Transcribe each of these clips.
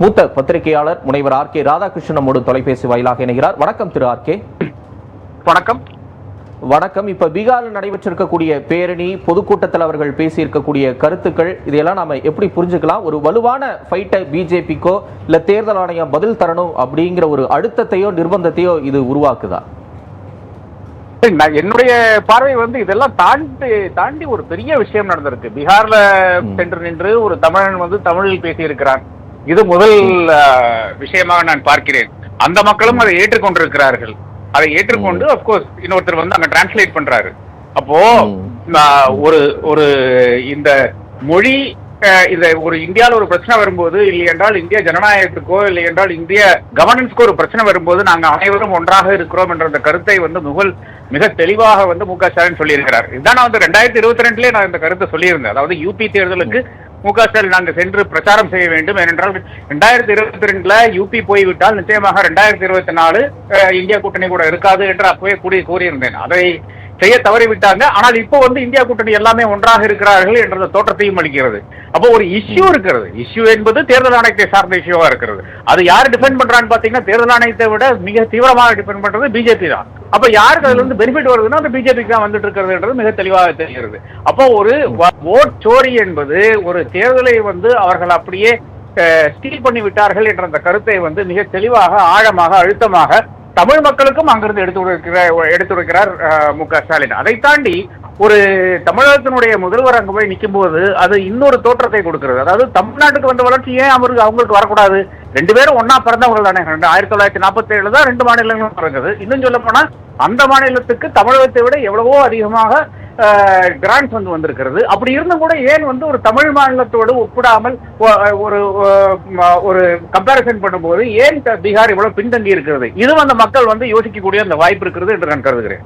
மூத்த பத்திரிகையாளர் முனைவர் ஆர் கே ராதாகிருஷ்ணன் நம்மோடு தொலைபேசி வாயிலாக இணைகிறார். வணக்கம் திரு ஆர் கே. வணக்கம். வணக்கம். இப்ப பீகாரில் நடைபெற்றிருக்கக்கூடிய பேரணி பொதுக்கூட்டத்தில் அவர்கள் பேசியிருக்கக்கூடிய கருத்துக்கள் இதையெல்லாம் நாம எப்படி புரிஞ்சுக்கலாம்? ஒரு வலுவான ஃபைட்டை பிஜேபிக்கோ இல்ல தேர்தல் ஆணையம் பதில் தரணும் அப்படிங்கிற ஒரு அழுத்தத்தையோ நிர்பந்தத்தையோ இது உருவாக்குதா? என்னுடைய பார்வை வந்து இதெல்லாம் தாண்டி தாண்டி ஒரு பெரிய விஷயம் நடந்திருக்கு. பீகார்ல சென்று நின்று ஒரு தமிழன் வந்து தமிழில் பேசியிருக்கிறான். இது முதல் விஷயமாக நான் பார்க்கிறேன். அந்த மக்களும் அதை ஏற்றுக்கொண்டிருக்கிறார்கள். அதை ஏற்றுக்கொண்டு அப்கோர்ஸ் இன்னொருத்தர் வந்து அங்க டிரான்ஸ்லேட் பண்றாரு. அப்போ ஒரு ஒரு இந்த மொழி இந்த ஒரு இந்தியால ஒரு பிரச்சனை வரும்போது இல்லை என்றால் இந்திய ஜனநாயகத்துக்கோ இல்லை என்றால் இந்திய கவர்னன்ஸ்க்கோ ஒரு பிரச்சனை வரும்போது நாங்க அனைவரும் ஒன்றாக இருக்கிறோம் என்ற அந்த கருத்தை வந்து முகல் மிக தெளிவாக வந்து மு க ஸ்டாலின் சொல்லியிருக்கிறார். இதுதான் நான் வந்து ரெண்டாயிரத்தி இருபத்தி ரெண்டுலயே நான் இந்த கருத்தை சொல்லியிருந்தேன். அதாவது யூபி தேர்தலுக்கு மு க ஸ்டாலின் அங்கு சென்று பிரச்சாரம் செய்ய வேண்டும். ஏனென்றால் ரெண்டாயிரத்தி இருபத்தி ரெண்டுல யூபி போய்விட்டால் நிச்சயமாக ரெண்டாயிரத்தி இருபத்தி நாலு இந்தியா கூட்டணி கூட இருக்காது என்று அப்பவே கூறி கூறியிருந்தேன். அதை செய்ய தவறிவிட்டாங்க. ஆனால் இப்போ வந்து இந்தியா கூட்டணி எல்லாமே ஒன்றாக இருக்கிறார்கள் என்ற தோற்றத்தையும் அளிக்கிறது. அப்போ ஒரு இஷ்யூ இருக்கிறது. இஷ்யூ என்பது தேர்தல் ஆணையத்தை சார்ந்த இஷ்யூவா இருக்கிறது. அது யார் டிஃபெண்ட் பண்றான்னு பாத்தீங்கன்னா தேர்தல் ஆணையத்தை விட மிக தீவிரமாக டிஃபெண்ட் பண்றது பிஜேபி தான். அப்ப யாருக்கு அதுல இருந்து பெனிஃபிட் வருதுன்னா அந்த பிஜேபிக்கு தான் வந்துட்டு இருக்கிறதுன்றது மிக தெளிவாக தெரிகிறது. அப்போ ஒரு ஓட் சோரி என்பது ஒரு தேர்தலை வந்து அவர்கள் அப்படியே ஸ்டீல் பண்ணி விட்டார்கள் என்ற அந்த கருத்தை வந்து மிக தெளிவாக ஆழமாக அழுத்தமாக தமிழ் மக்களுக்கும் அங்கிருந்து எடுத்துரைக்கிறார் எடுத்துரைக்கிறார் மு க ஸ்டாலின். அதை தாண்டி ஒரு தமிழகத்தினுடைய முதல்வர் அங்க போய் நிற்கும் போது அது இன்னொரு தோற்றத்தை கொடுக்கிறது. அதாவது தமிழ்நாட்டுக்கு வந்த வளர்ச்சி ஏன் அவருக்கு அவங்களுக்கு வரக்கூடாது? ரெண்டு பேரும் ஒன்னா பிறந்தவர்கள் தானே. ரெண்டு ஆயிரத்தி தொள்ளாயிரத்தி நாற்பத்தி ஏழு தான் ரெண்டு மாநிலங்களும் பிறந்தது. இன்னும் சொல்ல போனா அந்த மாநிலத்துக்கு தமிழகத்தை விட எவ்வளவோ அதிகமாக கிராண்ட்ஸ் வந்து வந்திருக்கிறது. அப்படி இருந்தும் கூட ஏன் வந்து ஒரு தமிழ் மாநிலத்தோடு ஒப்பிடாமல் ஒரு ஒரு கம்பேரிசன் பண்ணும்போது ஏன் பீகார் இவ்வளவு பின்தங்கி இருக்கிறது இதுவும் அந்த மக்கள் வந்து யோசிக்கக்கூடிய அந்த வாய்ப்பு இருக்கிறது என்று நான் கருதுகிறேன்.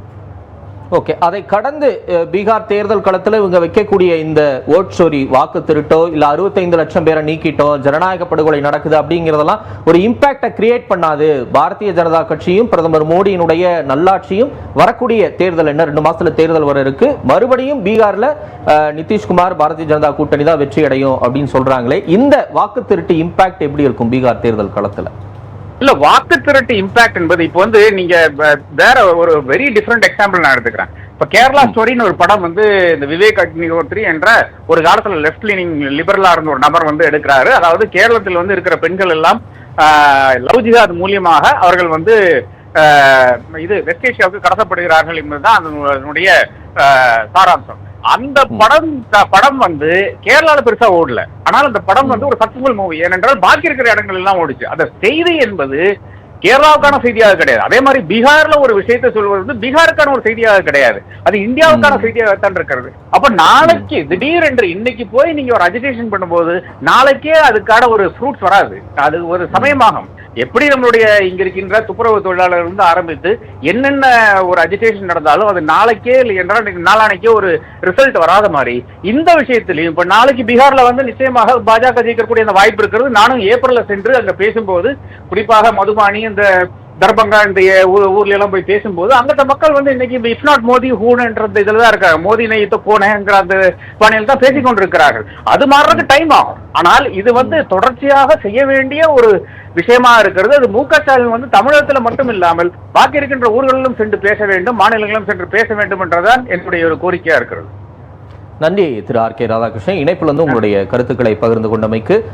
ஓகே அதை கடந்து பீகார் தேர்தல் களத்தில் இவங்க வைக்கக்கூடிய இந்த ஓட் சோரி வாக்கு திருட்டோ இல்லை அறுபத்தைந்து லட்சம் பேரை நீக்கிட்டோம் ஜனநாயக படுகொலை நடக்குது அப்படிங்கிறதெல்லாம் ஒரு இம்பாக்டை கிரியேட் பண்ணாது. பாரதிய ஜனதா கட்சியும் பிரதமர் மோடியினுடைய நல்லாட்சியும் வரக்கூடிய தேர்தல் என்ன? ரெண்டு மாசத்துல தேர்தல் வர இருக்கு. மறுபடியும் பீகார்ல நிதிஷ்குமார் பாரதிய ஜனதா கூட்டணி தான் வெற்றி அடையும் அப்படின்னு சொல்றாங்களே. இந்த வாக்கு திருட்டு இம்பாக்ட் எப்படி இருக்கும் பீகார் தேர்தல் களத்தில்? இல்ல வாக்கு திரட்டு இம்பாக்ட் என்பது இப்போ வந்து நீங்க வேற ஒரு வெரி டிஃப்ரெண்ட் எக்ஸாம்பிள் நான் எடுத்துக்கிறேன். இப்ப கேரளா ஸ்டோரின்னு ஒரு படம் வந்து இந்த விவேக் அக்னிஹோத்ரி என்ற ஒரு காலத்துல லெஃப்ட் லீனிங் லிபரலா இருந்த ஒரு நபர் வந்து எடுக்கிறாரு. அதாவது கேரளத்தில் வந்து இருக்கிற பெண்கள் எல்லாம் லவ் ஜிஹாத் மூலியமாக அவர்கள் வந்து இது வெஸ்ட் ஏஷியாவுக்கு கடத்தப்படுகிறார்கள் என்பதுதான் அதனுடைய சாராம்சம். அந்த படம் படம் வந்து கேரளால பெருசா ஓடல. ஆனால் அந்த படம் வந்து ஒரு சக்சஸ்ஃபுல் மூவி. ஏனென்றால் பாக்கி இருக்கிற இடங்கள் எல்லாம் ஓடிச்சு. அந்த செய்தி என்பது கேரளாவுக்கான செய்தியாக கிடையாது. அதே மாதிரி பீகார்ல ஒரு விஷயத்தை சொல்வது வந்து பீகாருக்கான ஒரு செய்தியாக கிடையாது. அது இந்தியாவுக்கான செய்தியாகத்தான் இருக்கிறது. அப்ப நாளைக்கு திடீர் என்று இன்னைக்கு போய் நீங்க ஒரு அஜிடேஷன் பண்ணும்போது நாளைக்கே அதுக்கான ஒரு ஃப்ரூட்ஸ் வராது. அது ஒரு சமயமாகும். எப்படி நம்மளுடைய இங்க இருக்கின்ற துப்புரவு தொழிலாளர்கள் இருந்து ஆரம்பித்து என்னென்ன ஒரு அஜிடேஷன் நடந்தாலும் அது நாளைக்கே இல்லை என்றால் நாளானைக்கே ஒரு ரிசல்ட் வராத மாதிரி இந்த விஷயத்திலையும் இப்ப நாளைக்கு பீகார்ல வந்து நிச்சயமாக பாஜக ஜெயிக்கக்கூடிய அந்த வாய்ப்பு இருக்கிறது. நானும் ஏப்ரல்ல சென்று அங்க பேசும்போது குறிப்பாக மதுபானி இந்த தர்பங்கா இந்த ஊர்ல எல்லாம் போய் பேசும்போது அங்கத்த மக்கள் வந்து இன்னைக்கு இஃப் நாட் மோதி ஹூன்ற இதுல தான் இருக்காங்க. மோதி நெய்யத்த போனேங்கிற அந்த பாணியில் தான் பேசிக் கொண்டிருக்கிறார்கள். அது மாறுறதுக்கு டைம் ஆகும். ஆனால் இது வந்து தொடர்ச்சியாக செய்ய வேண்டிய ஒரு விஷயமா இருக்கிறது. அது மு க ஸ்டாலின் வந்து தமிழகத்துல மட்டும் இல்லாமல் பாக்கி இருக்கின்ற ஊர்களிலும் சென்று பேச வேண்டும் மாநிலங்களிலும் சென்று பேச வேண்டும் என்றுதான் என்னுடைய ஒரு கோரிக்கையா இருக்கிறது. நன்றி திரு ஆர் கே ராதாகிருஷ்ணன். இணைப்புல இருந்து உங்களுடைய கருத்துக்களை பகிர்ந்து கொண்டமைக்கு